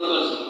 Because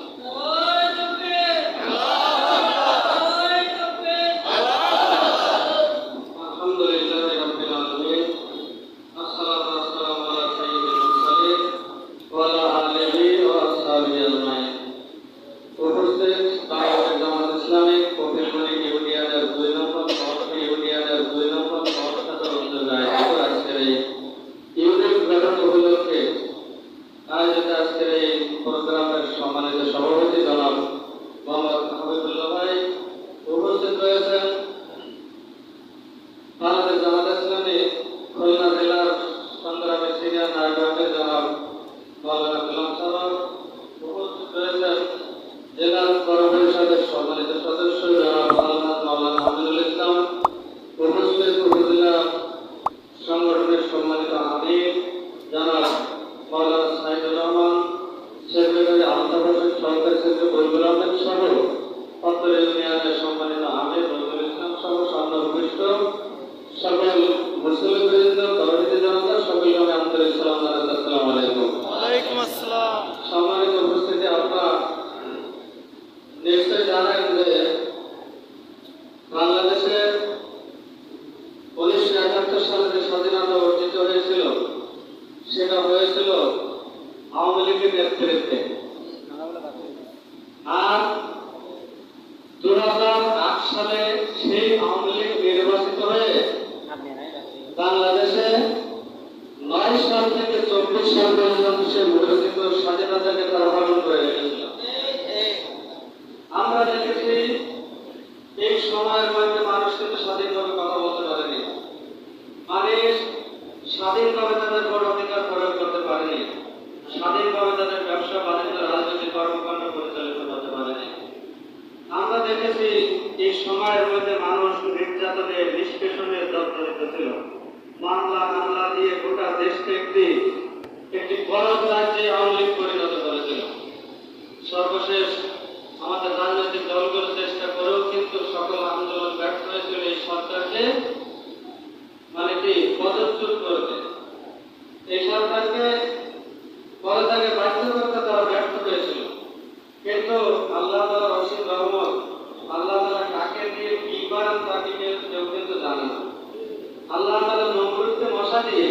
দিয়ে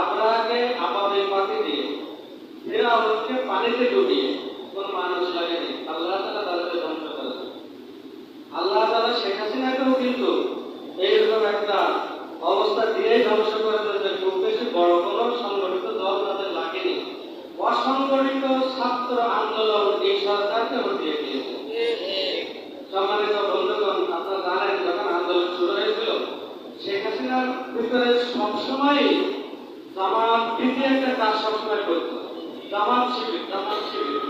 আপনাকে আমাদের পাখি দিয়ে পানিতে কোন মানুষ লাগেনি আল্লাহ তালা তাদেরকে ধ্বংস করেছে আল্লাহ তালা শেখ হাসিনাকেও কিন্তু এইরকম একটা অবস্থা দিয়েই ধ্বংস করে দিয়েছে খুব বেশি বড় কোনো সংগঠিত দল তাদের লাগেনি অসংগঠিত ছাত্র আন্দোলন এই সরকারকে হটিয়ে দিয়েছে সম্মানিত বন্ধুগণ আপনারা জানেন যখন আন্দোলন শুরু হয়েছিল শেখ হাসিনার ভিতরে সবসময় জামাত প্রীতি একটা কাজ সবসময় করতো জামাত শিবির জামাত শিবির।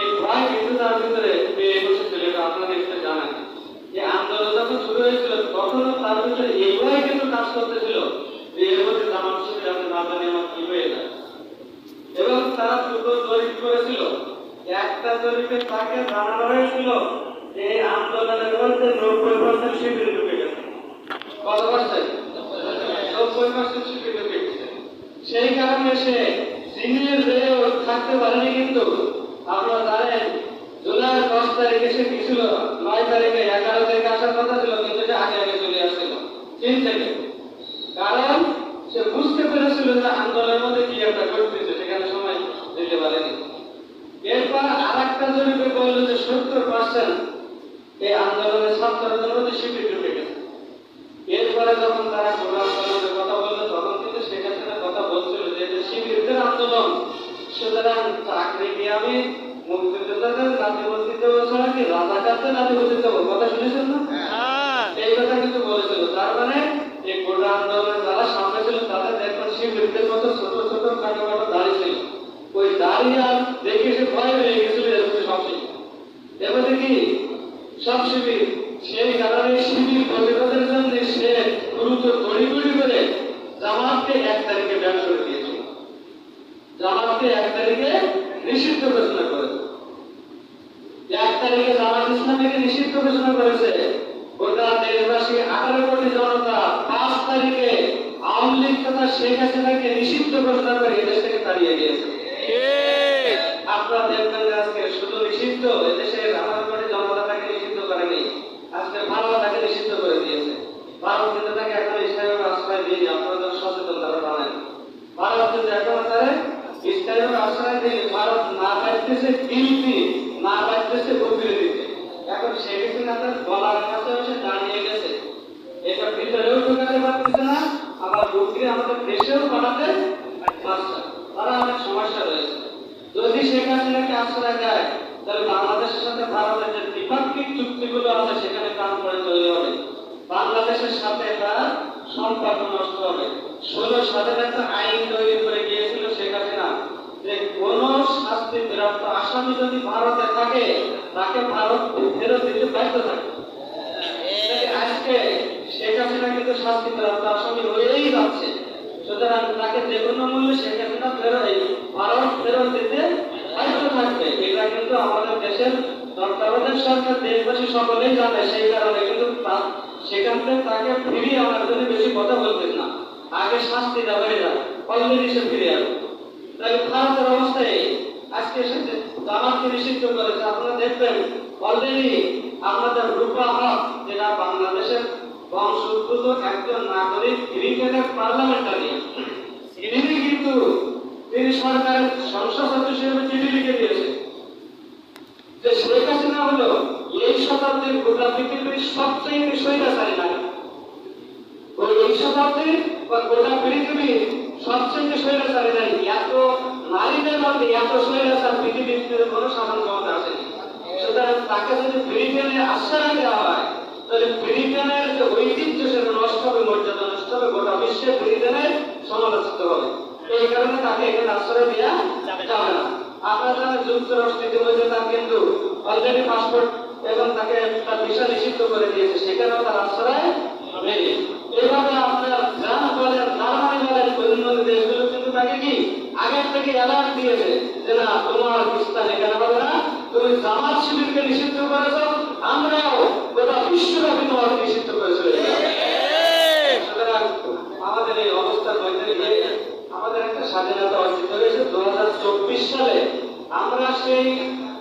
এই ভয় কিন্তু তার ভিতরে পেয়ে বসেছিল, এটা আপনারা নিশ্চয় জানেন যে আন্দোলন যখন শুরু হয়েছিল, তখনও তার ভিতরে এগুলাই কিন্তু কাজ করতেছিল যে এর মধ্যে জামাত শিবির আছে, না জানি আমার কি হয়ে যায়। এবং তারা দুটো জরিপ করেছিল। একটা জরিপে তাকে জানানো হয়েছিল যে এই আন্দোলনের মধ্যে নব্বই পার্সেন্ট শিবির ঢুকে গেছে। কত পার্সেন্ট নব্বই পার্সেন্ট শিবির ঢুকে সেই কারণে সে সিনিয়র হয়েও থাকতে পারেনি কিন্তু আপনারা জানেন, জুলাইয়ের দশ তারিখে সে কি ছিল? নয় তারিখে এগারো তারিখে আসার কথা ছিল, কিন্তু সে আগে আগে চলে আসছিল। চীন থেকে। কারণ সে বুঝতে পেরেছিল যে আন্দোলনের মধ্যে কি একটা ঘটতেছে সেখানে সময় দিতে পারেনি। এরপর আর একটা জরিপে বলল যে সত্তর পার্সেন্ট এই আন্দোলনের ছাত্রদের মধ্যে শিবির ঢুকে গেছে এরপরে যখন তারা গোলাম আন্দোলন। সুতরাং চাকরি কি আমি মুক্তিযোদ্ধাদের নাতিবন্দি দেবো ছাড়া কি রাজাকারদের নাতিবন্দি দেবো কথা শুনেছেন না? হ্যাঁ। এই কথা কিন্তু বলেছিল। তার মানে এই গোটা আন্দোলনে যারা সামনে ছিল তাদের দেখবেন শিবিরদের মতো ছোট ছোট কাটো কাটো দাড়ি ছিল ওই দাড়ি আর দেখে সে ভয় পেয়ে গেছিল এরকম সব শিবির এবারে কি সব শিবির সেই কারণে শিবির প্রতিরোধের জন্য সে দ্রুত তড়িগুড়ি করে জামাতকে এক তারিখে ব্যান করে দিয়েছিল জামাতকে এক তারিখে নিষিদ্ধ ঘোষণা করেছে এক তারিখে জামাত ইসলামীকে নিষিদ্ধ ঘোষণা করেছে গোটা দেশবাসী আঠারো কোটি জনতা পাঁচ তারিখে আওয়ামী লীগ তথা শেখ হাসিনাকে নিষিদ্ধ ঘোষণা করে এদেশ থেকে তাড়িয়ে দিয়েছে ঠিক আপনারা দেখবেন যে আজকে বাজতেছে গিলতি না বাজতেছে গভীরে দিতে। এখন শেখ হাসিনা তার গলার কাছে এসে দাঁড়িয়ে গেছে। এটা ভিতরেও ঢোকাতে পারতেছে না, আবার গভীরে আমাদের দেশেও পাঠাতে পারছে তারা অনেক সমস্যা রয়েছে। যদি শেখ হাসিনাকে আশ্রয় দেয়, তাহলে বাংলাদেশের সাথে ভারতের যে দ্বিপাক্ষিক চুক্তিগুলো আছে, সেখানে কাম করে তৈরি হবে বাংলাদেশের সাথে তার সম্পর্ক নষ্ট হবে। ষোলো সালের একটা আইন তৈরি করে গিয়েছিল শেখ হাসিনা যে কোন শাস্তি প্রাপ্ত আসামি যদি ভারতে থাকে, তাকে ভারত ফেরত দিতে বাধ্য থাকে। আজকে শেখ হাসিনা কিন্তু শাস্তি প্রাপ্ত আসামি হয়েই যাচ্ছে। সুতরাং তাকে যে কোনো মূল্যে শেখ হাসিনা ফেরত ভারত ফেরত দিতে বাধ্য থাকবে। এটা কিন্তু আমাদের দেশের তত্ত্বাবধায়ক সরকার, দেশবাসী সকলেই জানে। সেই কারণে কিন্তু সেখান থেকে তাকে ফিরিয়ে আনার জন্য বেশি কথা বলতেন না। আগে শাস্তি দেওয়া যায় অলরেডি সে ফিরে আসবে। তাই ভারতের অবস্থায় আজকে যে জামাতকে নিষিদ্ধ করেছে। আপনারা দেখবেন অলরেডি আমাদের রূপা হক যেটা বাংলাদেশের বংশোদ্ভূত একজন নাগরিক ব্রিটেনের পার্লামেন্টারিয়ান তিনি কিন্তু তিনি সরকারের সংসদ সদস্য হিসেবে চিঠি লিখে দিয়েছে যে শেখ হাসিনা হলো এই শতাব্দীর গোটা পৃথিবীর সবচেয়ে স্বৈরাচারী নারী। ওই এই শতাব্দীর বা গোটা পৃথিবীর সবচেয়ে স্বৈরাচারী নারী। এত নারীদের মধ্যে এত স্বৈরাচার পৃথিবীর কোনো শাসন ক্ষমতা আসেনি। সুতরাং তাকে যদি ব্রিটেনে আশ্রয় দেওয়া হয়, তাহলে ব্রিটেনের যে ঐতিহ্য সেটা নষ্ট হবে, মর্যাদা নষ্ট হবে, গোটা বিশ্বে ব্রিটেনের সমালোচিত হবে। এই কারণে তাকে এখানে আশ্রয় দেওয়া যাবে না। আপনারা জানেন যুক্তরাষ্ট্র ইতিমধ্যে তার কিন্তু অলরেডি পাসপোর্ট এবং তাকে তার ভিসা নিষিদ্ধ করে দিয়েছে, সেখানেও তার আশ্রয় নেই। এইভাবে আপনার বলেন বলেন অন্যান্য দেশগুলো কিন্তু তাকে কি আগের থেকে অ্যালার্ট দিয়েছে যে না, তোমার বিস্তার এখানে হবে না? তুমি জামাত শিবিরকে নিষিদ্ধ করেছ, আমরাও গোটা বিশ্বব্যাপী তোমাকে নিষিদ্ধ সুতরাং আমাদের এই অবস্থার মধ্যে দিয়ে আমাদের একটা স্বাধীনতা অর্জিত হয়েছে। দু হাজার চব্বিশ সালে আমরা সেই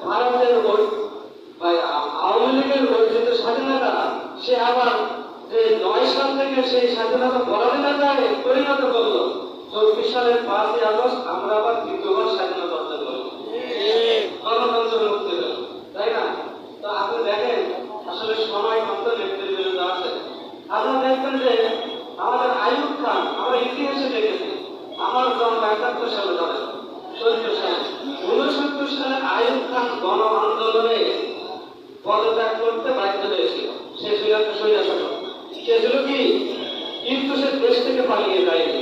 ভারতের আওয়ামী লীগের অর্জিত স্বাধীনতা, সে আবার যে নয় সাল থেকে সেই স্বাধীনতা পরাধীনতায় পরিণত করল। চব্বিশ সালের পাঁচই আগস্ট আমরা আবার দ্বিতীয়বার স্বাধীনতা অর্জন করলাম গণতন্ত্র মুক্তি তাই না? তো আপনি দেখেন, আসলে সময় মতো বিরুদ্ধে আছে। আপনারা দেখবেন যে আমাদের আয়ুব খান, আমরা ইতিহাসে দেখেছি, আমার জন্ম একাত্তর সালে ধরে চোদ্দ সালে উনসত্তর সালে আয়ুব খান গণ আন্দোলনে পদত্যাগ করতে বাধ্য হয়েছিল। সে ছিল একটা স্বৈরাশাসক সে ছিল কি? কিন্তু সে দেশ থেকে পালিয়ে যায়নি।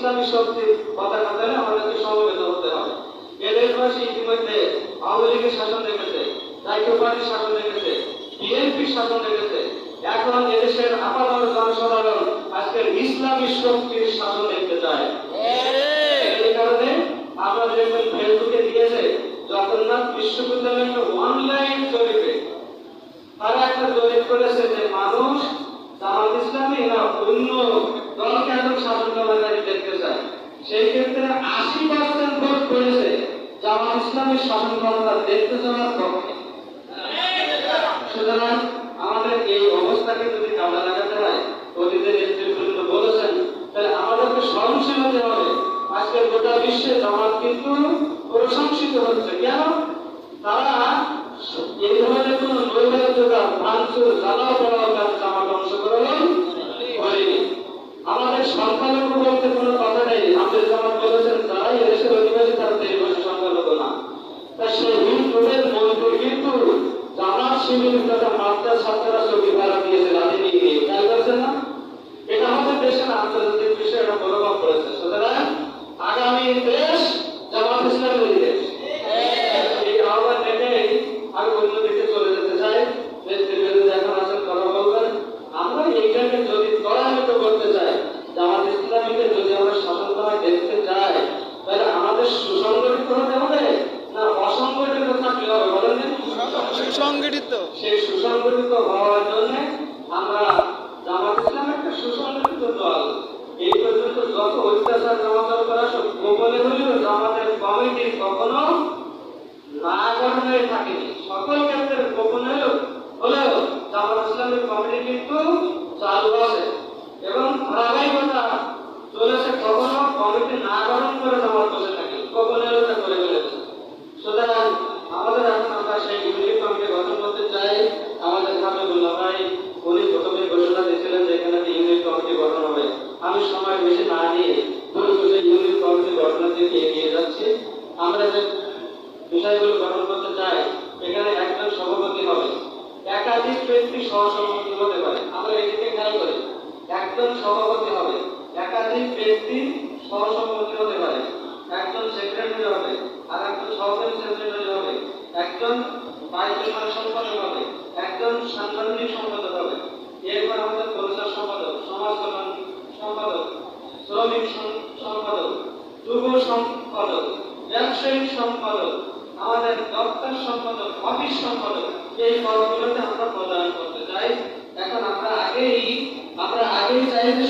ইসলামী শক্তির পতাকা ধরে আমাদেরকে সমবেত হতে হবে। এ দেশবাসী ইতিমধ্যে আওয়ামী লীগের শাসন দেখেছে জাতীয় পার্টির শাসন দেখেছে বিএনপির শাসন দেখেছে এখন এদেশের আপামর জনসাধারণ আজকের ইসলামী শক্তির শাসন দেখতে চায়। এই কারণে দেখবেন ফেসবুকে দিয়েছে জগন্নাথ বিশ্ববিদ্যালয়ের একটা অনলাইন জরিপে। তারা একটা জরিপ করেছে যে মানুষ জামাত ইসলামী না অন্য এখন শাসন ক্ষমতায় দেখতে চায় সেই ক্ষেত্রে আশি পার্সেন্ট ভোট করেছে জামাত ইসলামের শাসন ক্ষমতা দেখতে চাওয়ার পক্ষে। সুতরাং আমাদের এই অবস্থাকে যদি কামড়া লাগাতে হয়, অতীতের নেতৃবৃন্দ বলেছেন, তাহলে আমাদেরকে সহনশীল হতে হবে। আজকে গোটা বিশ্বে জামাত কিন্তু প্রশংসিত হচ্ছে। কেন? তারা এই ধরনের কোন নৈরাজ্যতা ভাঙচুর জ্বালাও পড়াও কাজ জামাত অংশগ্রহণ আমাদের সংখ্যালঘু বলতে কোনো কথা নেই। আমাদের যেমন বলেছেন, তারাই এদেশের অধিবাসী, তারা দেশ বসে সংখ্যালঘু না। তা সেই হিন্দুদের মন্দির কিন্তু জামাত শিবির তথা মাদ্রাস ছাত্ররা ছবি ভাড়া দিয়েছে, রাতে নিয়ে খেয়াল করছেন না এটা আমাদের দেশের আন্তর্জাতিক বিষয়ে একটা প্রভাব পড়েছে সুতরাং আগামী দেশ জামাত ইসলামের দেশ এই আহ্বান রেখেই আমি অন্য দিকে চলে যেতে চাই নেতৃবৃন্দ এখন আছেন কথা বলবেন আমরা এইটাকে যদি ত্বরান্বিত করতে চাই জামাত ইসলামীকে যদি আমরা শাসন করায় দেখতে চাই তাহলে আমাদের সুসংগঠিত হতে হবে না অসংগঠিত থাকলে হবে বলেন দিন সুসংগঠিত সেই সুসংগঠিত হওয়ার জন্য আমরা জামাত ইসলাম একটা সুসংগঠিত দল এই পর্যন্ত যত অত্যাচার জমাচার করা সব গোপনে হলেও জামাতের কমিটি কখনো না সকল ক্ষেত্রে গোপন হলেও হলেও জামাত ইসলামের কমিটি কিন্তু চালু আছে। এবং ধারাবাহিকতা চলেছে কখনো কমিটি না গঠন করে জামাত বসে থাকে, গোপনে হলেও করে ফেলেছে। সুতরাং আমাদের আমরা সেই ইউনিট কমিটি গঠন করতে চাই। আমাদের হাবিবুল্লাহ ভাই, উনি প্রথমে ঘোষণা দিয়েছিলেন যে এখানে একটা ইউনিট কমিটি গঠন হবে। আমি সময় বেশি না নিয়ে দ্রুত সেই ইউনিট কমিটি গঠনের দিকে এগিয়ে যাচ্ছি। আমরা যে বিষয়গুলো গঠন করতে চাই এখানে একজন সভাপতি হবে একাধিক ব্যক্তি সহসভাপতি হতে পারে। আমরা এদিকে খেয়াল করি। একজন সভাপতি হবে। একাধিক ব্যক্তি সহসভাপতি হতে পারে। একজন সেক্রেটারি হবে আর একজন সহকারী সেক্রেটারি হবে। একজন বাইতুল সম্পাদক হবে। একজন সাংগঠনিক সম্পাদক হবে। এরপর আমাদের পরিচয় সম্পাদক, সমাজ কল্যাণ সম্পাদক, শ্রমিক সম্পাদক, যুব সম্পাদক ব্যবসায়িক সম্পাদক, আমাদের দপ্তর সম্পাদক, অফিস সম্পাদক এই পদগুলোতে আমরা প্রদান করতে চাই। এখন আমরা আগেই আমরা আগেই চাই যে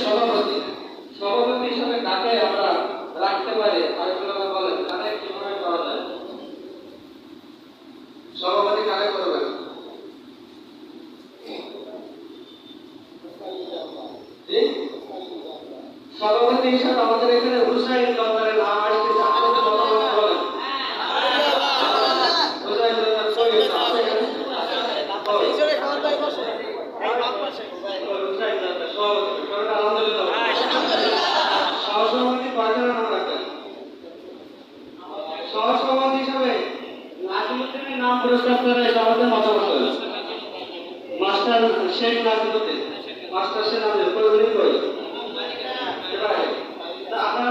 সভাপতি হিসাবে কাকে আমরা রাখতে পারি আরেকগুলো বলেন কাকে কীভাবে করা যায় সভাপতি কাকে করবেন জি? সভাপতি হিসাবে আমাদের এখানে হুসাইন দরবারের নাম আসছে আপনাদের মতামত বলেন হুসাইন দরবার কই আছে? আছে এখানে? কই? হুসাইন দরবার সভাপতি। সবাই আলহামদুলিল্লাহ। সহসভাপতি কয়জনের নাম রাখবেন? সহসভাপতি হিসাবে নাজিমুদ্দিনের নাম পুরস্কার করে আমাদের মতামত করেন। মাস্টার শেখ নাজিমুদ্দিন মাস্টার শেখ এবারে, তা আপনারা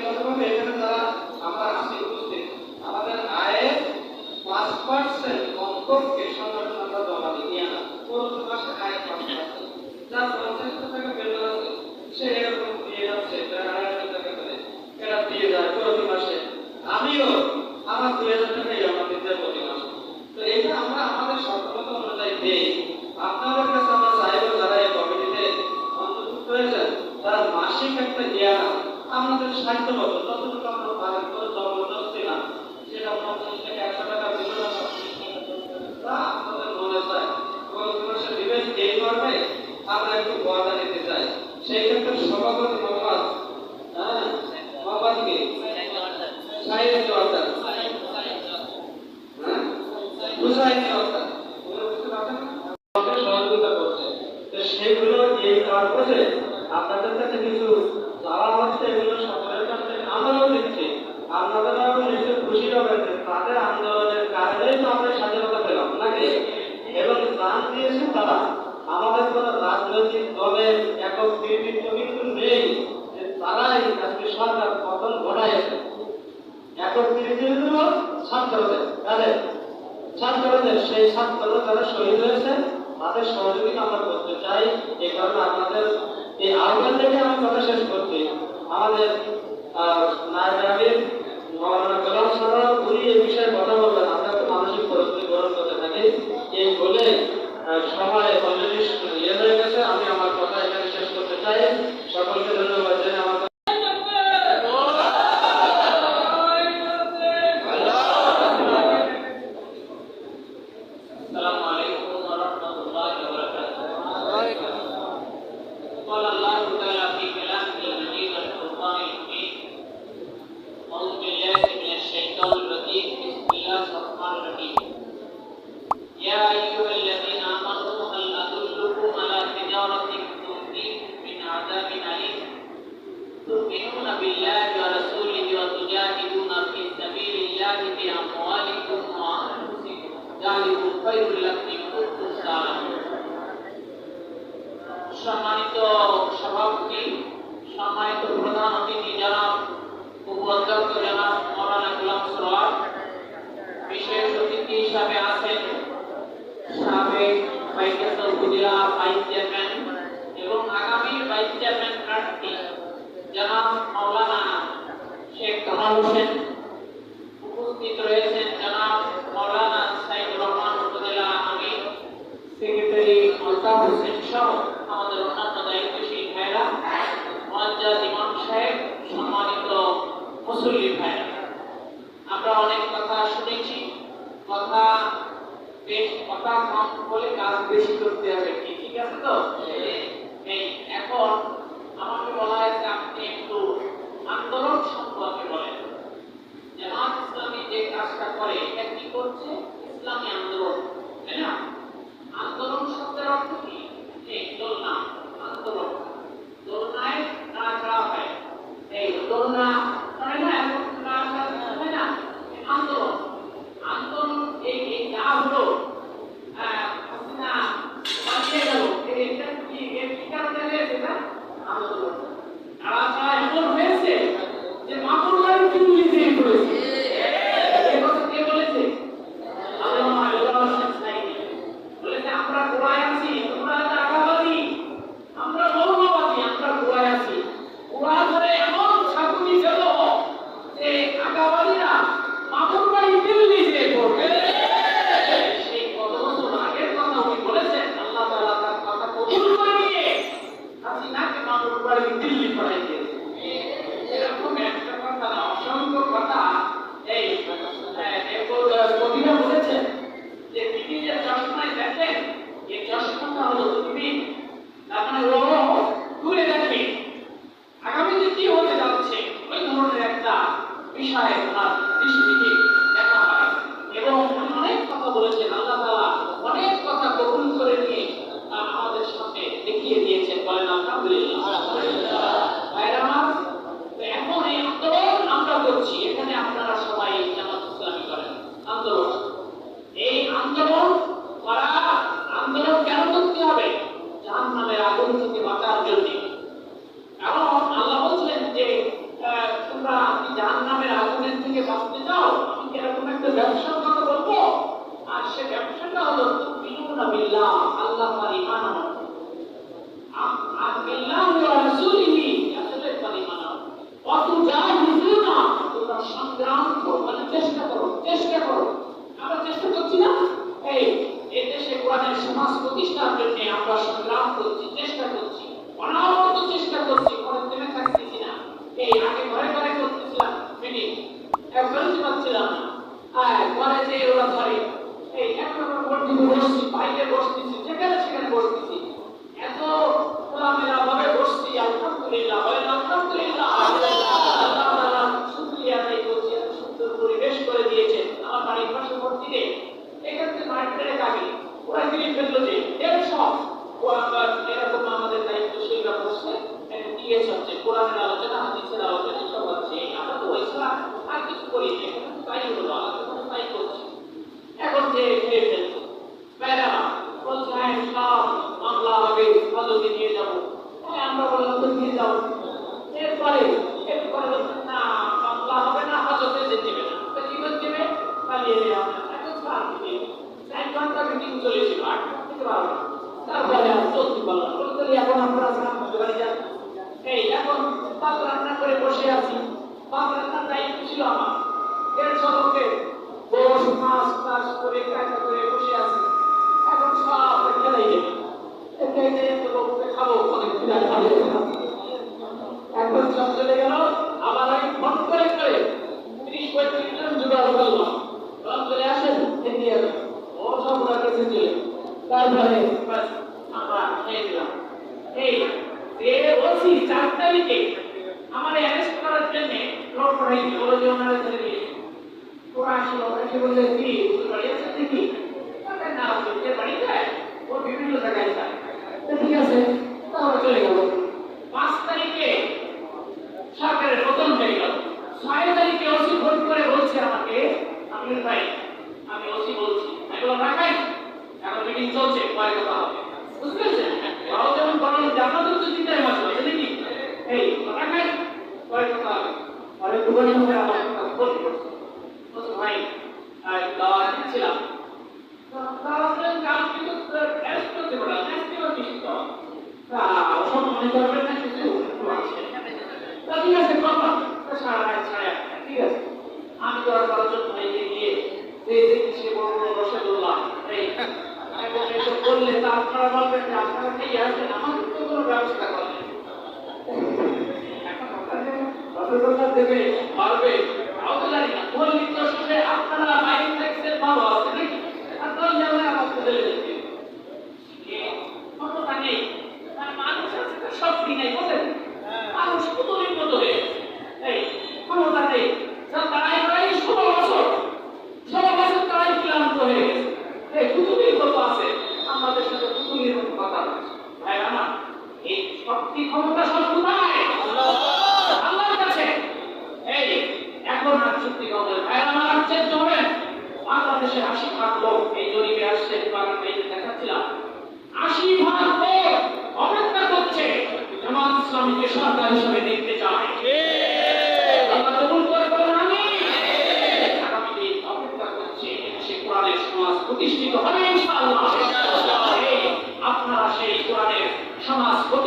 আপনাদের খুশি হবে তাদের আন্দোলন আলোসেন বিশাল ভাগ প্রতিষ্ঠার জন্য আমরা সংগ্রাম করছি চেষ্টা করছি। দেবে মারবে। তাও তো জানি না। কোন আপনারা বাইরে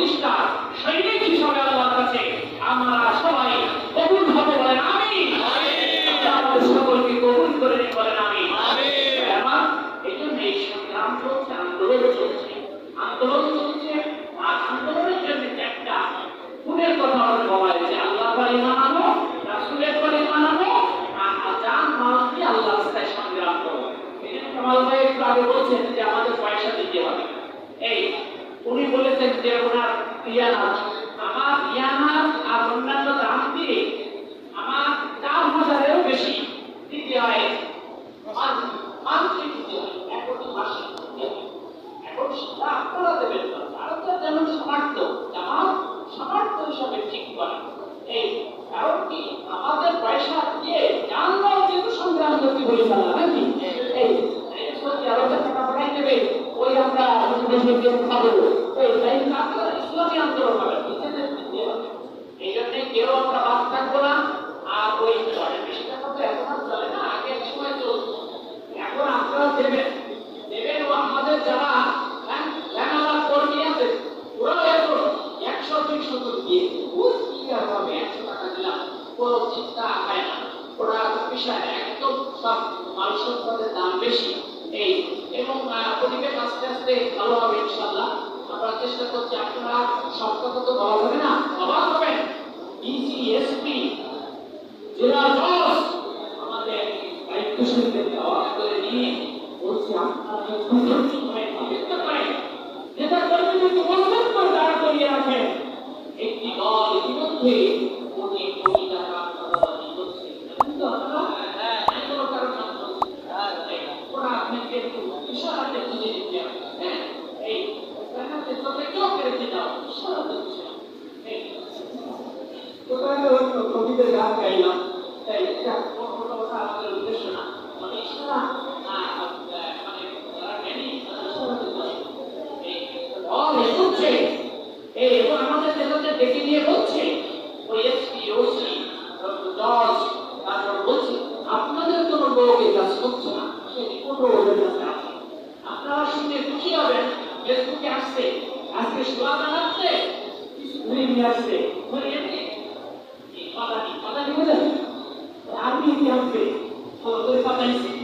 প্রতিষ্ঠা সৈনিক হিসাবে করে ফেলা নাকি? এই আমরা আন্দোলন হবে। আর্মি ইতিহাসে তোর পাতাইছে এই